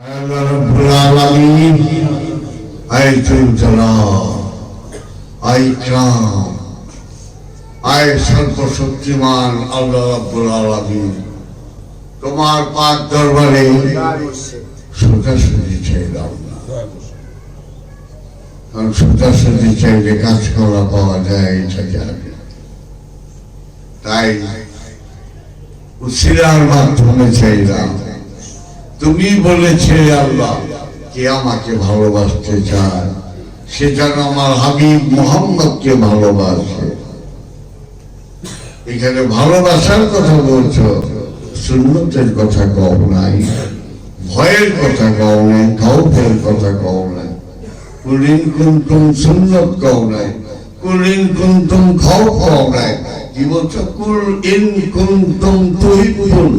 রাব্বুল আলামিন আয় চঞ্চলা আয় ইকরাম আয় সর্বশক্তিমান আল্লাহ রাব্বুল আলামিন তোমার পাক দরবারে সোজাসুজি চাইলাম না কারণ সোজাসুজি চাইলে কাজ করা পাওয়া যায় এটা জানি তাই উসিলার মাধ্যমে চাইলাম তুমি বলেছে আল্লাহ, কে আমাকে ভালোবাসতে চায়, সে যেন আমার হাবিব মোহাম্মদকে ভালোবাসে। এখানে ভালোবাসার কথা বলছো, সুন্নতের কথা কও নাই, ভয়ের কথা কও নাই খাউফের কথা কও নাই, কুলিন কুন্তুম সুন্নত কও নাই, কুলিন কুন্তুম খাও কও নাই কি বলছো কুল ইন কুন্তুম তুহিবুল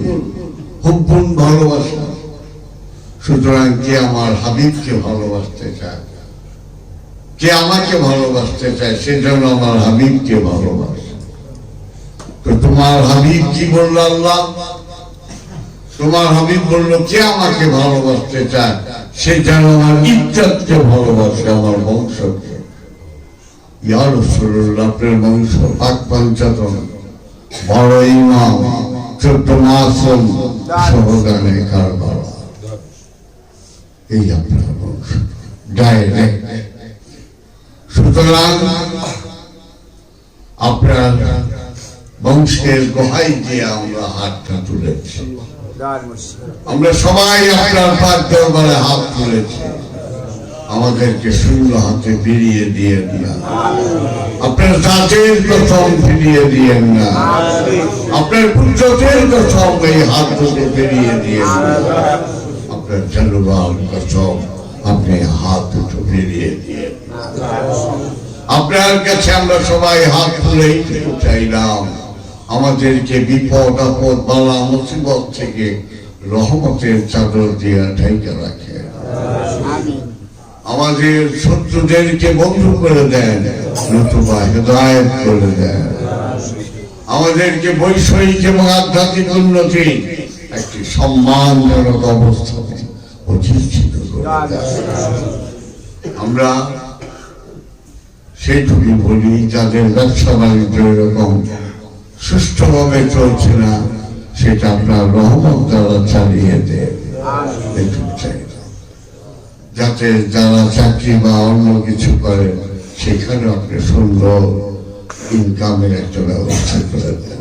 হুব্বুন ভালোবাসা। সুতরাং কে আমার হাবিবকে ভালোবাসতে চায় কে আমাকে ভালোবাসতে চায় সেজন্য আমার হাবিবকে ভালোবাসে। তো তোমার হাবিব কি বলল আল্লাহ? তোমার হাবিব বলল কে আমাকে ভালোবাসতে চায়, সে যেন আমার ইজ্জতকে ভালোবাসে, আমার বংশকে। ইয়া রাসূলুল্লাহ, আপনার বংশ পাক পঞ্চাতন, বড় ইমাম, চোদ্দ মাসম সহগানে কারবার। এই আপনার ডাইরেক্ট সুতরাং আপনার বংশের গোহাই দিয়ে আমরা হাতটা তুলেছি। আমরা সবাই আপনার পাক দরবারে হাত তুলেছি। আমাদেরকে শূন্য হাতে ফিরিয়ে দিয়ে না আপনার জাতের প্রথম ফিরিয়ে দিয়েন না। আপনার পুত্রদের প্রথম এই হাত দুটো ফিরিয়ে দিয়ে আপনার জলবাল কসম, আপনি হাত দুটো ফিরিয়ে দিয়ে। আপনার কাছে আমরা সবাই হাত তুলে চাইলাম। আমাদেরকে বিপদ, আপদ, বালা, মুসিবত থেকে রহমতের চাদর দিয়ে ঢেকে রাখে। আমাদের শত্রুদেরকে বন্ধু করে দেন, নতুবা হেদায়ত করে দেন। আমাদেরকে বৈষয়িক এবং আধ্যাত্মিক উন্নতি একটি সম্মানজনক অবস্থানে প্রতিষ্ঠিত আমরা বলি, যাদের ব্যবসা বাণিজ্য এরকম সুষ্ঠুভাবে চলছে না, সেটা আপনার রহমত দ্বারা চালিয়ে চাই। যাতে যারা চাকরি বা অন্য কিছু করে, সেখানে আপনি সুন্দর ইনকামের একটা ব্যবস্থা করে দেন।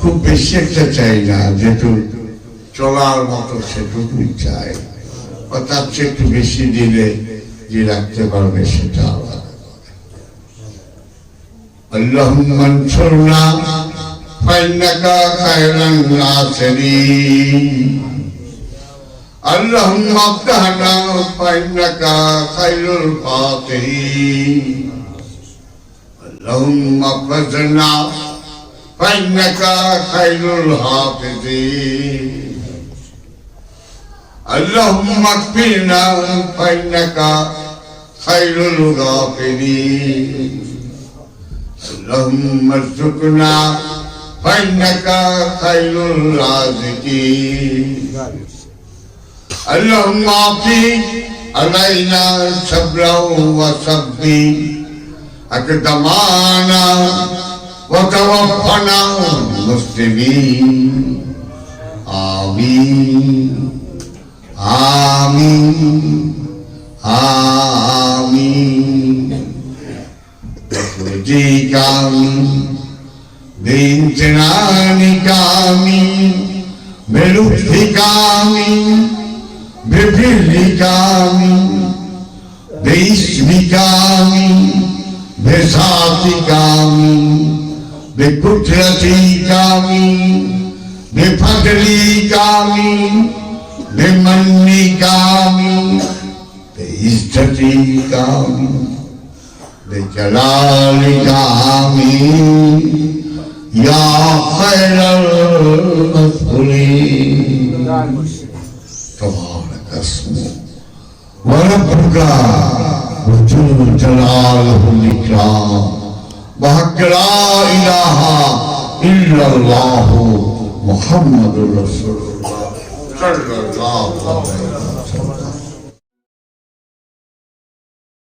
খুব বেশি একটা চাই না যেটু চলার মতো সেটুকুই চাই। বা তার চেয়ে একটু বেশি দিলে যে রাখতে পারবে সেটা আলাদা اللهم انصرنا فإنك خير الناصرين اللهم افتحنا فإنك خير الفاتحين اللهم احفظنا فإنك خير الحافظين اللهم اكفنا فإنك خير الغافرين اللهم ارزقنا فإنك خير الرازقين اللهم اعطي علينا صبرا وصبي أقدمانا وتوفنا مسلمين آمين আমি আমি প্রকৃতিকামি দিনচনানিকামি মেরুদ্ধিকামি বিভৃলিকামি বৈষ্ণিকামি ভেষাতিকামি বিকুটরতিকামি বিফটলিকামি بمنی کامی بے عزتی کامی بے جلال کامی یا خیر المسئولی تمہارا قسم ورب کا وجود جلال الاکرام بحق لا الہ الا اللہ محمد رسول started a long, long time